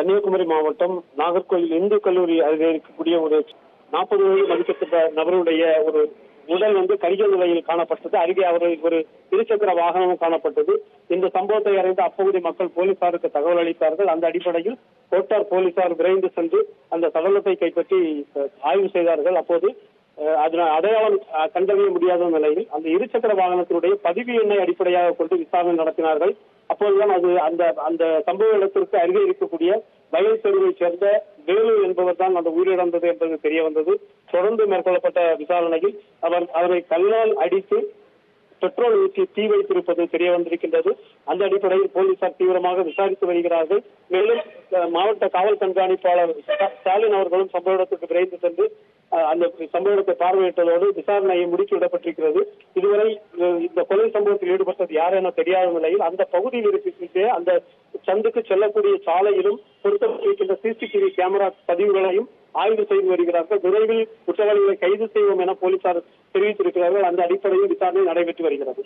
கன்னியாகுமரி மாவட்டம் நாகர்கோவில் இந்து கல்லூரி அருகே இருக்கக்கூடிய ஒரு நாற்பது வயது மதிக்கத்தக்க நபருடைய ஒரு உடல் வந்து கரிக நிலையில் காணப்பட்டது. அருகே அவர்களுக்கு ஒரு இருசக்கர வாகனமும் காணப்பட்டது. இந்த சம்பவத்தை அறிந்த அப்பகுதி மக்கள் போலீசாருக்கு தகவல் அளித்தார்கள். அந்த அடிப்படையில் கோட்டார் போலீசார் விரைந்து சென்று அந்த சடலத்தை கைப்பற்றி ஆய்வு செய்தார்கள். அப்போது அதனால் அடையாளம் கண்டறிய முடியாத நிலையில் அந்த இருசக்கர வாகனத்தினுடைய பதிவு எண்ணை அடிப்படையாக கொண்டு விசாரணை நடத்தினார்கள். அப்போதுதான் அது அந்த அந்த சம்பவ இடத்திற்கு அருகே இருக்கக்கூடிய வயல் தெருவை சேர்ந்த வேலு என்பவர் தான் அந்த உயிரிழந்தது என்பது தெரிய வந்தது. தொடர்ந்து மேற்கொள்ளப்பட்ட விசாரணையில் அவர் அவரை கல்லால் அடித்து பெட்ரோல் ஊற்றி தீ வைத்திருப்பது தெரிய வந்திருக்கின்றது. அந்த அடிப்படையில் போலீசார் தீவிரமாக விசாரித்து வருகிறார்கள். மேலும் மாவட்ட காவல் கண்காணிப்பாளர் ஸ்டாலின் அவர்களும் சம்பவ இடத்துக்கு விரைந்து சென்று அந்த சம்பவ இடத்தை பார்வையிட்டதோடு விசாரணையை முடுக்கி விடப்பட்டிருக்கிறது. இதுவரை இந்த கொலை சம்பவத்தில் ஈடுபட்டது யார் என தெரியாத நிலையில் அந்த பகுதியில் இருக்கின்ற அந்த சந்துக்கு செல்லக்கூடிய சாலையிலும் பொருத்தப்பட்டிருக்கின்ற சிசிடிவி கேமரா பதிவுகளையும் ஆய்வு செய்து வருகிறார்கள். விரைவில் குற்றவாளிகளை கைது செய்வோம் என போலீசார் தெரிவித்திருக்கிறார்கள். அந்த அடிப்படையில் விசாரணை நடைபெற்று வருகிறது.